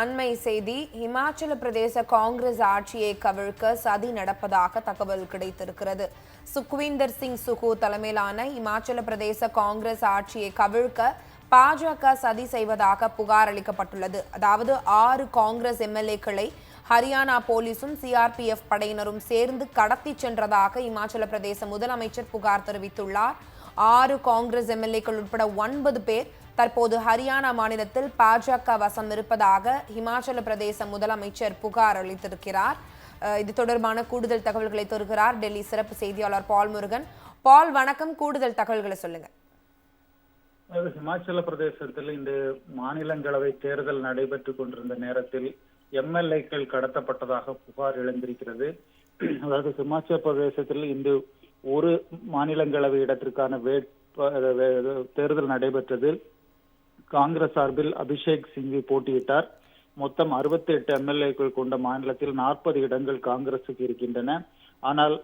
அண்மை செய்தி இமாச்சல பிரதேச காங்கிரஸ் ஆட்சியை கவிழ்க்க சதி நடப்பதாக தகவல் கிடைத்திருக்கிறது. சுக்வீந்தர் சிங் சுகு தலைமையிலான இமாச்சல பிரதேச காங்கிரஸ் ஆட்சியை கவிழ்க்க பாஜக சதி செய்வதாக புகார் அளிக்கப்பட்டுள்ளது. அதாவது ஆறு காங்கிரஸ் எம்எல்ஏக்களை ஹரியானா போலீசும் சிஆர்பிஎஃப் படையினரும் சேர்ந்து கடத்தி சென்றதாக இமாச்சல பிரதேச முதலமைச்சர் புகார் தெரிவித்துள்ளார். ஆறு காங்கிரஸ் எம்எல்ஏக்கள் உட்பட ஒன்பது பேர் தற்போது ஹரியானா மாநிலத்தில் பாஜக வசம் இருப்பதாக இமாச்சல பிரதேச முதலமைச்சர் புகார் அளித்திருக்கிறார். இது தொடர்பான கூடுதல் தகவல்களை தருகிறார் டெல்லி சிறப்பு செய்தியாளர் பால் முருகன். பால் வணக்கம். கூடுதல் தகவல்களை சொல்லுங்க. ஹிமாச்சல பிரதேசத்தில் இந்த மாநிலங்களவை தேர்தல் நடைபெற்றுக் கொண்டிருந்த நேரத்தில் எம்எல்ஏக்கள் கடத்தப்பட்டதாக புகார் எழுந்திருக்கிறது. அதாவது ஹிமாச்சல பிரதேசத்தில் இந்த ஒரு மாநிலங்களவை இடத்திற்கான வேட்பு தேர்தல் நடைபெற்றதில் காங்கிரஸ் சார்பில் அபிஷேக் சிங்வி போட்டியிட்டார். மொத்தம் 68 எட்டு எம்எல்ஏக்கள் கொண்ட மாநிலத்தில் நாற்பது இடங்கள் காங்கிரசுக்கு இருக்கின்றன. ஆனால்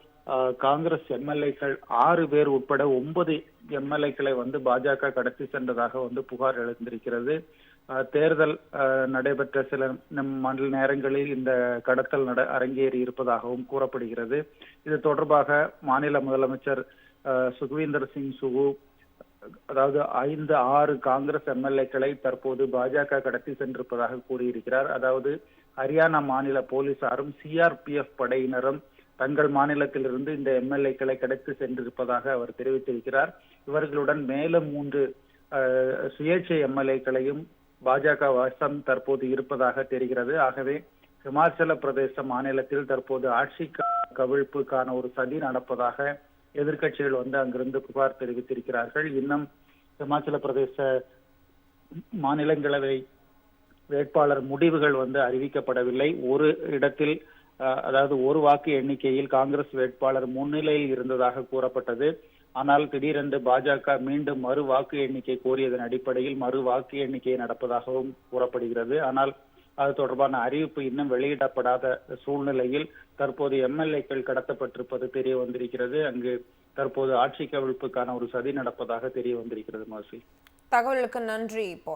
காங்கிரஸ் எம்எல்ஏக்கள் ஆறு பேர் உட்பட ஒன்பது எம்எல்ஏக்களை வந்து பாஜக கடத்தி சென்றதாக வந்து புகார் எழுந்திருக்கிறது. தேர்தல் நடைபெற்ற சில நம் மண்டல நேரங்களில் இந்த கடத்தல் நட அரங்கேறி இருப்பதாகவும் கூறப்படுகிறது. இது தொடர்பாக மாநில முதலமைச்சர் ஆஹ், சுக்வீந்தர் சிங் சுகு அதாவது ஐந்து ஆறு காங்கிரஸ் எம்எல்ஏக்களை தற்போது பாஜக கடத்தி சென்றிருப்பதாக கூறியிருக்கிறார். அதாவது ஹரியானா மாநில போலீசாரும் சிஆர்பிஎஃப் படையினரும் தங்கள் மாநிலத்திலிருந்து இந்த எம்எல்ஏக்களை கடத்தி சென்றிருப்பதாக அவர் தெரிவித்திருக்கிறார். இவர்களுடன் மேலும் மூன்று சுயேட்சை எம்எல்ஏக்களையும் பாஜக வசம் தற்போது இருப்பதாக தெரிகிறது. ஆகவே ஹிமாச்சல பிரதேச மாநிலத்தில் தற்போது ஆட்சி கவிழ்ப்புக்கான ஒரு சதி நடப்பதாக எதிர்க்கட்சிகள் வந்து அங்கிருந்து புகார் தெரிவித்திருக்கிறார்கள். இன்னும் இமாச்சல பிரதேச மாநிலங்களவை வேட்பாளர் முடிவுகள் வந்து அறிவிக்கப்படவில்லை. ஒரு இடத்தில் அஹ், அதாவது ஒரு வாக்கு எண்ணிக்கையில் காங்கிரஸ் வேட்பாளர் முன்னிலையில் இருந்ததாக கூறப்பட்டது. ஆனால் திடீரென்று பாஜக மீண்டும் மறு வாக்கு எண்ணிக்கை கோரியதன் அடிப்படையில் மறு வாக்கு எண்ணிக்கை நடப்பதாகவும் கூறப்படுகிறது. ஆனால் அது தொடர்பான அறிவிப்பு இன்னும் வெளியிடப்படாத சூழ்நிலையில் தற்போது எம்எல்ஏக்கள் கடத்தப்பட்டிருப்பது தெரிய வந்திருக்கிறது. அங்கு தற்போது ஆட்சி கவிழ்ப்புக்கான ஒரு சதி நடப்பதாக தெரிய வந்திருக்கிறது மாசி. தகவலுக்கு நன்றி இப்போ